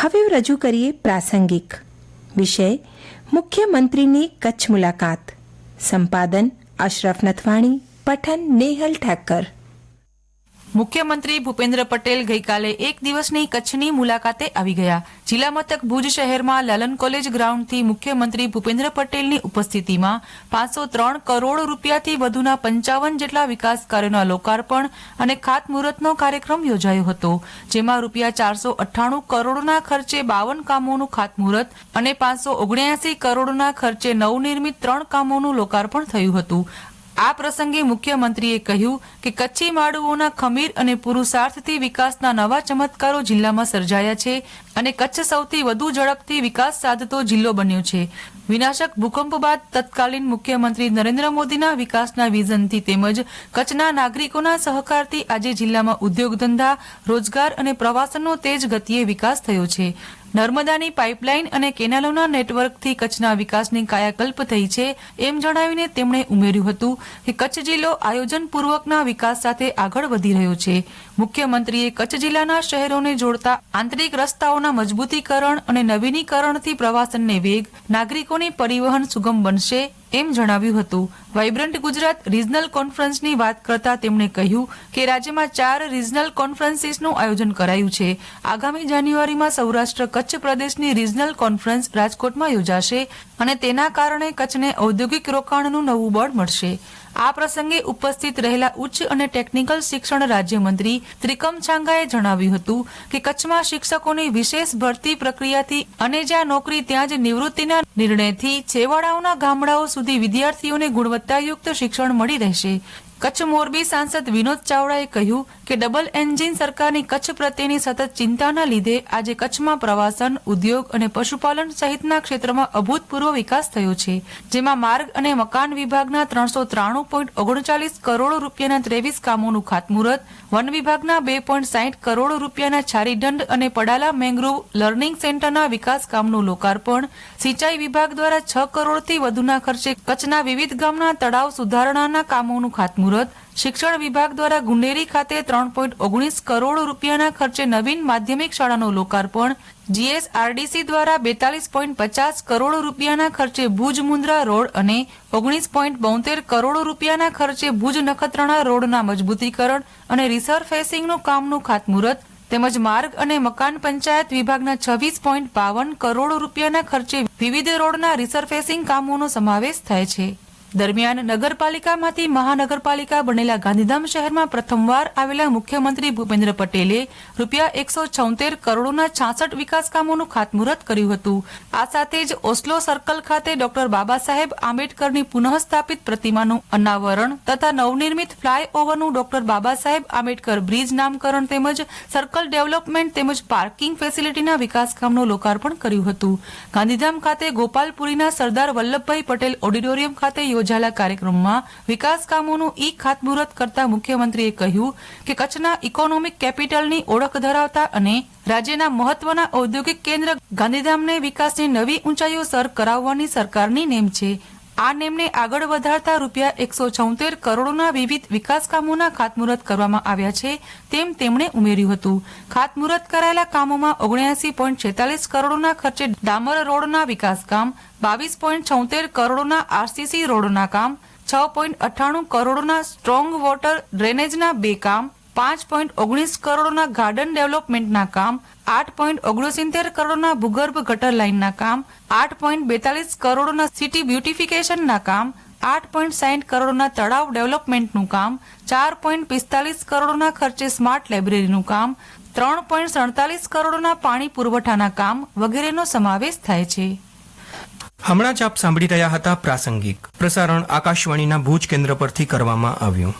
હવે રજૂ કરીએ પ્રાસંગિક વિષય મુખ્યમંત્રીની કચ્છ મુલાકાત. સંપાદન અશરફ નથવાણી પઠન નેહલ ઠાકર. મુખ્યમંત્રી ભૂપેન્દ્ર પટેલ ગઈકાલે એક દિવસની કચ્છની મુલાકાતે આવી ગયા. જિલ્લા મથક ભુજ શહેરમાં લલન કોલેજ ગ્રાઉન્ડથી મુખ્યમંત્રી ભૂપેન્દ્ર પટેલની ઉપસ્થિતિમાં પાંચસો ત્રણ કરોડ રૂપિયાથી વધુના પંચાવન જેટલા વિકાસ કાર્યોના લોકાર્પણ અને ખાતમુહૂર્તનો કાર્યક્રમ યોજાયો હતો, જેમાં રૂપિયા ચારસો અઠ્ઠાણું કરોડના ખર્ચે બાવન કામોનું ખાતમુહૂર્ત અને પાંચસો ઓગણ્યાસી કરોડના ખર્ચે નવનિર્મિત ત્રણ કામોનું લોકાર્પણ થયું હતું. આ પ્રસંગે મુખ્યમંત્રીએ કહ્યું કે કચ્છી માડુઓના ખમીર અને પુરુષાર્થથી વિકાસના નવા ચમત્કારો જિલ્લામાં સર્જાયા છે અને કચ્છ સૌથી વધુ ઝડપથી વિકાસ સાધતો જિલ્લો બન્યો છે. વિનાશક ભૂકંપ બાદ તત્કાલીન મુખ્યમંત્રી નરેન્દ્ર મોદીના વિકાસના વિઝનથી તેમજ કચ્છના નાગરિકોના સહકારથી આજે જિલ્લામાં ઉદ્યોગ ધંધા રોજગાર અને પ્રવાસનનો તેજ ગતિએ વિકાસ થયો છે. નર્મદાની પાઇપલાઇન અને કેનાલોના નેટવર્કથી કચ્છના વિકાસની કાયાકલ્પ થઈ છે એમ જણાવીને તેમણે ઉમેર્યું હતું કે કચ્છ જિલ્લો આયોજનપૂર્વકના વિકાસ સાથે આગળ વધી રહ્યો છે. મુખ્યમંત્રીએ કચ્છ જિલ્લાના શહેરોને જોડતા આંતરિક રસ્તાઓના મજબૂતીકરણ અને નવીનીકરણથી પ્રવાસનને વેગ, નાગરિકોની પરિવહન સુગમ બનશે એમ જણાવ્યું હતું. વાઇબ્રન્ટ ગુજરાત રિજનલ કોન્ફરન્સની વાત કરતા તેમણે કહ્યું કે રાજ્યમાં ચાર રિજનલ કોન્ફરન્સીસનું આયોજન કરાયું છે. આગામી જાન્યુઆરીમાં સૌરાષ્ટ્ર કચ્છ પ્રદેશની રિજનલ કોન્ફરન્સ રાજકોટમાં યોજાશે અને તેના કારણે કચ્છને ઔદ્યોગિક રોકાણનું નવું બળ મળશે. આ પ્રસંગે ઉપસ્થિત રહેલા ઉચ્ચ અને ટેકનિકલ શિક્ષણ રાજ્યમંત્રી ત્રિકમ છાંગાએ જણાવ્યું હતું કે કચ્છમાં શિક્ષકોની વિશેષ ભરતી પ્રક્રિયાથી અને જ્યાં નોકરી ત્યાં જ નિવૃત્તિના નિર્ણયથી છેવાડાઓના ગામડાઓ સુધી વિદ્યાર્થીઓને ગુણવત્તાયુક્ત શિક્ષણ મળી રહેશે. કચ્છ મોરબી સાંસદ વિનોદ ચાવડાએ કહ્યું કે ડબલ એન્જિન સરકારની કચ્છ પ્રત્યેની સતત ચિંતાના લીધે આજે કચ્છમાં પ્રવાસન, ઉદ્યોગ અને પશુપાલન સહિતના ક્ષેત્રમાં અભૂતપૂર્વ વિકાસ થયો છે, જેમાં માર્ગ અને મકાન વિભાગના ત્રણસો ત્રાણું પોઈન્ટ ઓગણચાલીસ કરોડ રૂપિયાના ત્રેવીસ કામોનું ખાતમુહૂર્ત, વન વિભાગના બે પોઈન્ટ સાહીઠ કરોડ રૂપિયાના છારીદંડ અને પડાલા મેંગ્રુવ લર્નિંગ સેન્ટરના વિકાસ કામનું લોકાર્પણ, સિંચાઈ વિભાગ દ્વારા છ કરોડથી વધુના ખર્ચે કચ્છના વિવિધ ગામના તળાવ સુધારણાના કામોનું ખાતમુહૂર્ત શિક્ષણ વિભાગ દ્વારા ગુંડેરી ખાતે ત્રણ પોઈન્ટ ઓગણીસ કરોડ રૂપિયાના ખર્ચે નવીન માધ્યમિક શાળાનું લોકાર્પણ, જીએસઆરડીસી દ્વારા બેતાલીસ પોઈન્ટ પચાસ કરોડ રૂપિયાના ખર્ચે ભુજ મુન્દ્રા રોડ અને ઓગણીસ પોઈન્ટ બોતેર કરોડ રૂપિયાના ખર્ચે ભુજ નખત્રાણા રોડના મજબૂતીકરણ અને રિસરફેસિંગનું કામનું ખાતમુહૂર્ત, તેમજ માર્ગ અને મકાન પંચાયત વિભાગના છવ્વીસ પોઈન્ટ બાવન કરોડ રૂપિયાના ખર્ચે વિવિધ રોડના રિસરફેસિંગ કામોનો સમાવેશ થાય છે. દરમિયાન નગરપાલિકામાંથી મહાનગરપાલિકા બનેલા ગાંધીધામ શહેરમાં પ્રથમવાર આવેલા મુખ્યમંત્રી ભૂપેન્દ્ર પટેલે રૂપિયા એકસો છોતેર કરોડોના છાસઠ વિકાસ કામોનું ખાતમુહૂર્ત કર્યું હતું. આ સાથે જ ઓસ્લો સર્કલ ખાતે ડોક્ટર બાબા સાહેબ આંબેડકરની પુનઃસ્થાપિત પ્રતિમાનું અનાવરણ તથા નવનિર્મિત fly ઓવરનું doctor Baba Saheb Ambedkar bridge નામકરણ તેમજ સર્કલ ડેવલપમેન્ટ તેમજ પાર્કિંગ ફેસિલિટીના વિકાસ કામનું લોકાર્પણ કર્યું હતું. ગાંધીધામ ખાતે ગોપાલપુરીના સરદાર વલ્લભભાઈ પટેલ ઓડિટોરિયમ ખાતે યોજાયેલા કાર્યક્રમમાં વિકાસ કામોનું ઈ ખાતમુહૂર્ત કરતા મુખ્યમંત્રીએ કહ્યું કે કચ્છના ઇકોનોમિક કેપિટલની ઓળખ ધરાવતા અને રાજ્યના મહત્વના ઔદ્યોગિક કેન્દ્ર ગાંધીધામને વિકાસની નવી ઊંચાઈઓ સર કરાવવાની સરકારની નેમ છે. આ નેમને આગળ વધારતા રૂપિયા એકસો છોતેર કરોડોના વિવિધ વિકાસ કામોના ખાતમુહૂર્ત કરવામાં આવ્યા છે તેમ તેમણે ઉમેર્યું હતું. ખાતમુહૂર્ત કરાયેલા કામોમાં ઓગણ્યાસી પોઈન્ટ છેતાલીસ કરોડોના ખર્ચે ડામર રોડના વિકાસ કામ બાવીસ પોઈન્ટ છોતેર કરોડોના આરસીસી રોડના કામ, છ પોઈન્ટ અઠ્ઠાણું કરોડોના સ્ટ્રોંગ વોટર ડ્રેનેજના બે કામ પાંચ પોઈન્ટ ઓગણીસ કરોડના ગાર્ડન ડેવલપમેન્ટના કામ, આઠ પોઈન્ટ ઓગણસિત્તેર કરોડના ભૂગર્ભ ગટર લાઇનના કામ, આઠ પોઈન્ટ બેતાલીસ કરોડોના સિટી બ્યુટિફિકેશનના કામ, આઠ પોઈન્ટ સાહીઠ કરોડના તળાવ ડેવલપમેન્ટનું કામ, ચાર પોઈન્ટ પિસ્તાલીસ કરોડના ખર્ચે સ્માર્ટ લાઇબ્રેરીનું કામ, ત્રણ પોઈન્ટ સડતાલીસ કરોડના પાણી પુરવઠાના કામ વગેરેનો સમાવેશ થાય છે. હમણાં જ આપ સાંભળી રહ્યા હતા પ્રાસંગિક. પ્રસારણ આકાશવાણીના ભુજ કેન્દ્ર પરથી કરવામાં આવ્યું.